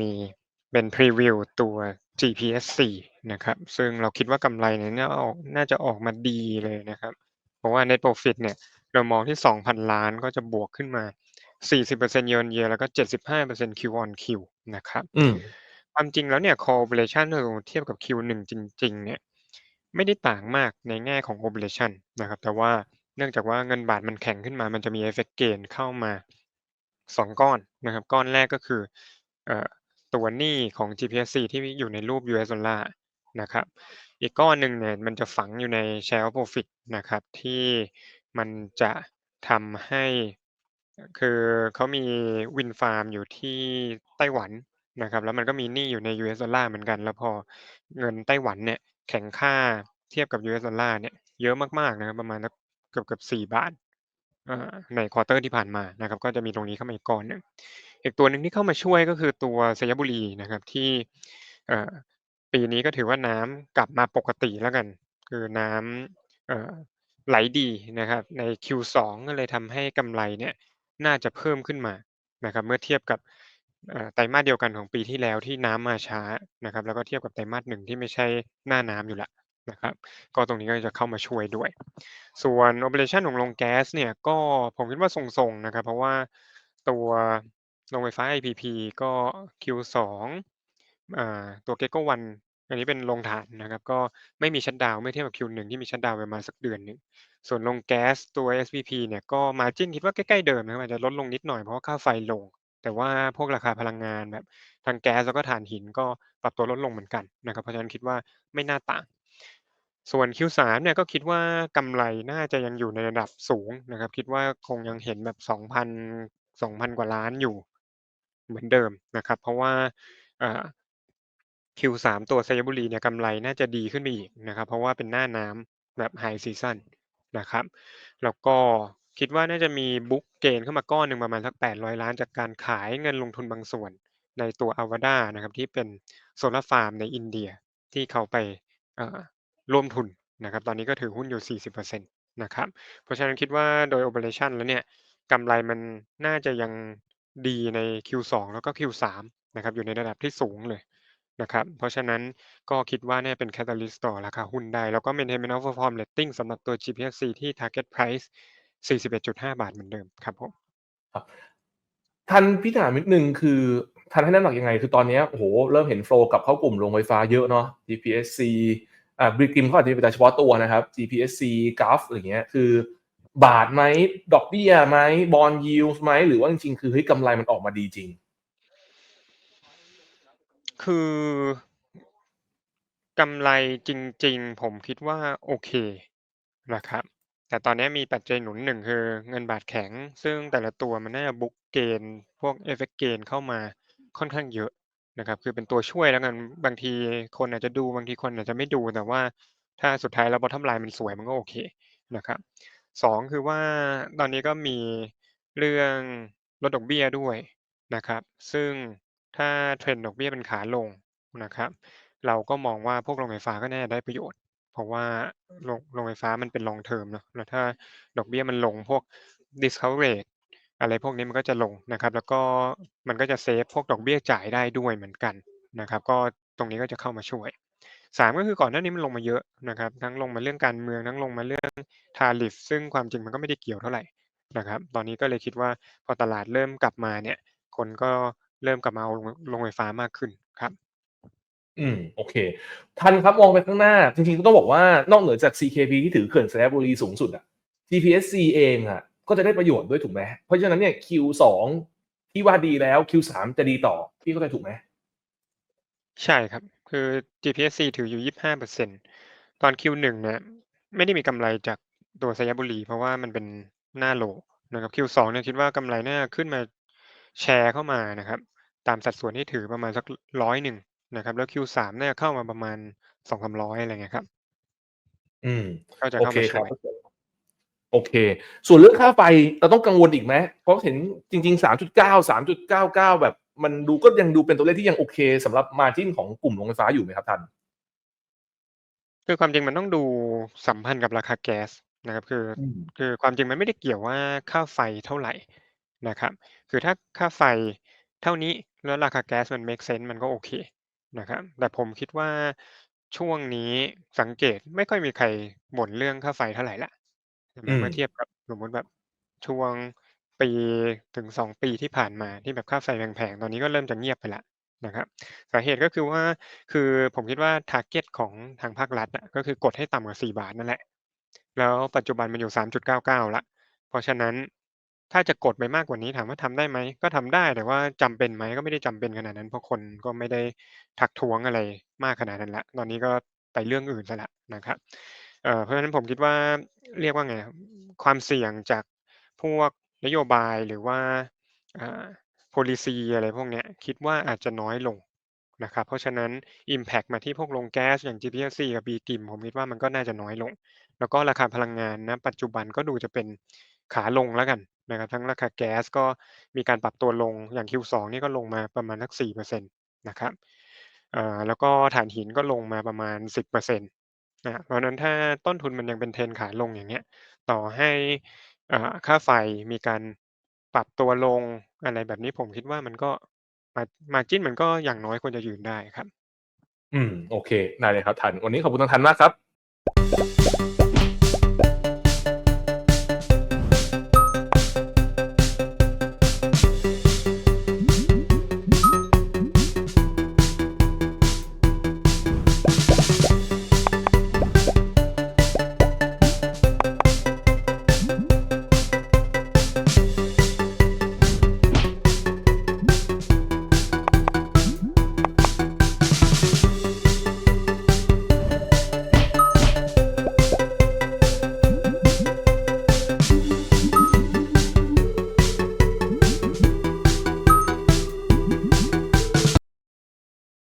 มีเป็นพรีวิวตัว GPS4 นะครับ ซึ่งเราคิดว่ากำไรเนี่ยน่าออกน่าจะออกมาดีเลยนะครับ เพราะว่า Net Profit เนี่ยเรามองที่ 2,000 ล้านก็จะบวกขึ้นมา 40% Year on Year แล้วก็ 75% Q on Q นะครับอืมความจริงแล้วเนี่ย Core Operation ถ้าเราเทียบกับ Q1 จริง ๆ เนี่ยไม่ได้ต่างมากในแง่ของ Operation นะครับ แต่ว่าเนื่องจากว่าเงินบาทมันแข็งขึ้นมา มันจะมี Effect Gain เข้ามา 2 ก้อนนะครับ ก้อนแรกก็คือเอ่อ ตัวหนี้ของ GPC ที่อยู่ในรูป US ดอลลาร์นะครับ อีกก้อนหนึ่งเนี่ยมันจะฝังอยู่ใน Share of Profit นะครับ ที่มันจะทำให้ คือเขามี Wind Farm อยู่ที่ไต้หวันนะครับ แล้วมันก็มีหนี้อยู่ใน US ดอลลาร์เหมือนกัน แล้วพอเงินไต้หวันเนี่ยแข็งค่าเทียบกับ US ดอลลาร์เนี่ยเยอะมากๆนะครับประมาณสักเกือบๆ4บาท อ่าในควอเตอร์ที่ผ่านมานะครับ ก็จะมีตรงนี้เข้ามาอีกก้อนหนึ่งอีกตัวหนึ่งที่เข้ามาช่วยก็คือตัวสยบุรีนะครับ ที่ปีนี้ก็ถือว่าน้ำกลับมาปกติแล้วกัน คือน้ำไหลดีนะครับ ใน Q2 ก็เลยทำให้กำไรเนี่ย น่าจะเพิ่มขึ้นมานะครับ เมื่อเทียบกับไตรมาสเดียวกันของปีที่แล้วที่น้ำมาช้านะครับ แล้วก็เทียบกับไตรมาส1ที่ไม่ใช่หน้าน้ำอยู่ล้ว นะครับก็ตรงนี้ก็จะเข้ามาช่วยด้วย ส่วน Operation ของโรงแก๊สเนี่ยก็ผมคิดว่าทรงๆนะครับ เพราะว่าตัวโรงไฟฟ้า IPP ก็ Q2 อ่าตัว GECO 1อันนี้เป็นโรงถ่านนะครับ ก็ไม่มีชัตดาวน์เมื่อเทียบกับ Q1 ที่มีชัตดาวน์ปมาสักเดือนหนึ่งส่วนโรงแก๊สตัว SPP เนี่ยก็ Margin คิดว่าใกล้ๆเดิมนะครับอาจจะลดลงนิดหน่อยเพราะว่าค่าไฟลง แต่ว่าพวกราคาพลังงานแบบทั้งแก๊สแล้วก็ถ่านหินก็ปรับตัวลดลงเหมือนกันนะครับเพราะฉะนั้นคิดว่าไม่น่าต่าง ส่วน Q3 เนี่ยก็คิดว่ากำไรน่าจะยังอยู่ในระดับสูงนะครับ คิดว่าคงยังเห็นแบบ2,000 2,000 กว่าล้านอยู่เหมือนเดิมนะครับ เพราะว่าอ่า Q3 ตัวสยบุรีเนี่ยกำไรน่าจะดีขึ้นไปอีกนะครับ เพราะว่าเป็นหน้าน้ำแบบ High Season นะครับ แล้วก็คิดว่าน่าจะมี Book Gain เข้ามาก้อนหนึ่งประมาณสัก 800 ล้านจากการขายเงินลงทุนบางส่วนในตัว Avaada นะครับ ที่เป็นโซลาร์ฟาร์มในอินเดียที่เขาไป ร่วมทุนนะครับ ตอนนี้ก็ถือหุ้นอยู่ 40%นะครับ เพราะฉะนั้นคิดว่าโดย Operation แล้วเนี่ยกำไรมันน่าจะยังดีใน Q2 แล้วก็ Q3 นะครับ อยู่ในระดับที่สูงเลยนะครับ เพราะฉะนั้นก็คิดว่าน่าจะเป็น Catalyst ต่อราคาหุ้นได้ แล้วก็ Maintenance of Perform Rating สำหรับตัว GPC ที่ Target Price 41.5 บาทเหมือนเดิมครับผมครับทันพี่ถามนิดหนึ่งคือทันให้น้ำหนักยังไง คือตอนนี้โอ้โฮเริ่มเห็นโฟล์กับเข้ากลุ่มโรงไฟฟ้าเยอะเนาะ GPC อ่า Brigim เขาอาจจะเป็นแต่เฉพาะตัวนะครับ GPSC Gulf อะไรเงี้ยคือบาทไหมดอกเบี้ยไหม Bond Yields ไหมหรือว่าจริงๆ คือเฮ้ยกำไรมันออกมาดีจริง คือกำไรจริง ๆ ผมคิดว่าโอเคนะครับ แต่ตอนนี้มีปัจจัยหนุน1คือเงินบาทแข็ง ซึ่งแต่ละตัวมันน่าจะ Book Gain พวก Effect Gain เข้ามาค่อนข้างเยอะ นะครับ คือเป็นตัวช่วยแล้วกันบางทีคนอาจจะดูบางทีคนอาจจะไม่ดูแต่ว่าถ้าสุดท้ายแล้ว Bottom Line มันสวยมันก็โอเคนะครับ2คือว่าตอนนี้ก็มีเรื่องลดดอกเบี้ยด้วยนะครับ ซึ่งถ้า Trend ดอกเบี้ยเป็นขาลงนะครับ เราก็มองว่าพวกโรงไฟฟ้าก็น่าจะได้ประโยชน์ เพราะว่าโรงโรงไฟฟ้ามันเป็น Long Term เนาะแล้วถ้าดอกเบี้ยมันลงพวก Discount Rate อะไรพวกนี้มันก็จะลงนะครับ แล้วก็มันก็จะเซฟพวกดอกเบี้ยจ่ายได้ด้วยเหมือนกันนะครับ ก็ตรงนี้ก็จะเข้ามาช่วย 3 ก็คือก่อนหน้านี้มันลงมาเยอะนะครับ ทั้งลงมาเรื่องการเมืองทั้งลงมาเรื่อง Tariff ซึ่งความจริงมันก็ไม่ได้เกี่ยวเท่าไหร่นะครับ ตอนนี้ก็เลยคิดว่าพอตลาดเริ่มกลับมาเนี่ย คนก็เริ่มกลับมาเอาโรงไฟฟ้ามากขึ้นครับ อืมโอเค ทันครับมองไปข้างหน้า จริงๆก็ต้องบอกว่านอกเหนือจาก CKP ที่ถือเขื่อนสระบุรีสูงสุดอะ GPSC เองอะ ก็จะได้ประโยชน์ด้วยถูกไหมเพราะฉะนั้นเนี่ย Q2 ที่ว่าดีแล้ว Q3 จะดีต่อ พี่เข้าใจถูกไหม?ใช่ครับ คือ GPSC ถืออยู่25%ตอน Q1 เนี่ยไม่ได้มีกำไรจากตัวสยบุรี เพราะว่ามันเป็นหน้า Low นะครับ Q2 เนี่ยคิดว่ากำไรน่าจะขึ้นมาแชร์เข้ามานะครับ ตามสัดส่วนที่ถือประมาณสัก100นะครับ แล้ว Q3 น่าจะเข้ามาประมาณ200-300อะไรเงี้ยครับ อืมก็จะโอเข้าเคมาคช่รับวย โอเค ส่วนเรื่องค่าไฟเราต้องกังวลอีกไหมเพราะเห็นจริง ๆ 3.9 3.99 แบบมันดูก็ยังดูเป็นตัวเลขที่ยังโอเคสำหรับ Margin ของกลุ่มโรงไฟฟ้าอยู่ไหมครับทัน?คือความจริงมันต้องดูสัมพันธ์กับราคาแก๊สนะครับ คืออืมคือความจริงมันไม่ได้เกี่ยวว่าค่าไฟเท่าไรนะครับ คือถ้าค่าไฟเท่านี้แล้วราคาแก๊สมันเมกเซนส์มันก็โอเคนะครับ แต่ผมคิดว่าช่วงนี้สังเกตไม่ค่อยมีใครบ่นเรื่องค่าไฟเท่าไรแล้ว ใช่ไหมอืม เมื่อเทียบกับสมมติแบบช่วงปีถึง 2 ปีที่ผ่านมาที่แบบค่าไฟแพง ๆ ตอนนี้ก็เริ่มจะเงียบไปแล้วนะครับ สาเหตุก็คือว่า คือผมคิดว่า target ของทางภาครัฐอะ ก็คือกดให้ต่ำกว่า 4 บาทนั่นแหละ แล้วปัจจุบันมันอยู่ 3.99 แล้ว เพราะฉะนั้น ถ้าจะกดไปมากกว่านี้ถามว่าทำได้ไหม ก็ทำได้ แต่ว่าจำเป็นไหม ก็ไม่ได้จำเป็นขนาดนั้น เพราะคนก็ไม่ได้ทักท้วงอะไรมากขนาดนั้นแล้ว ตอนนี้ก็ไปเรื่องอื่นเสียแล้วนะครับ อ่อเพราะฉะนั้นผมคิดว่าเรียกว่าไงความเสี่ยงจากพวกนโยบายหรือว่าอ่า policy อะไรพวกเนี้ยคิดว่าอาจจะน้อยลงนะครับเพราะฉะนั้นอิมแพกต์มาที่พวกโรงแก๊สอย่าง GPC กับ BGIM ผมคิดว่ามันก็น่าจะน้อยลง แล้วก็ราคาพลังงานณปัจจุบันก็ดูจะเป็นขาลงแล้วกันนะครับทั้งราคาแก๊สก็มีการปรับตัวลงอย่าง Q2 นี่ก็ลงมาประมาณสัก4%นะครับแล้วก็ถ่านหินก็ลงมาประมาณ 10%นะเพราะนั้นถ้าต้นทุนมันยังเป็นเทรนขาลงอย่างเงี้ย ต่อให้อ่าค่าไฟมีการปรับตัวลงอะไรแบบนี้ผมคิดว่ามันก็มาจิ้นมันก็อย่างน้อยควรจะยืนได้ครับ อืม โอเค ได้เลยครับทัน วันนี้ขอบคุณทางทันมากครับ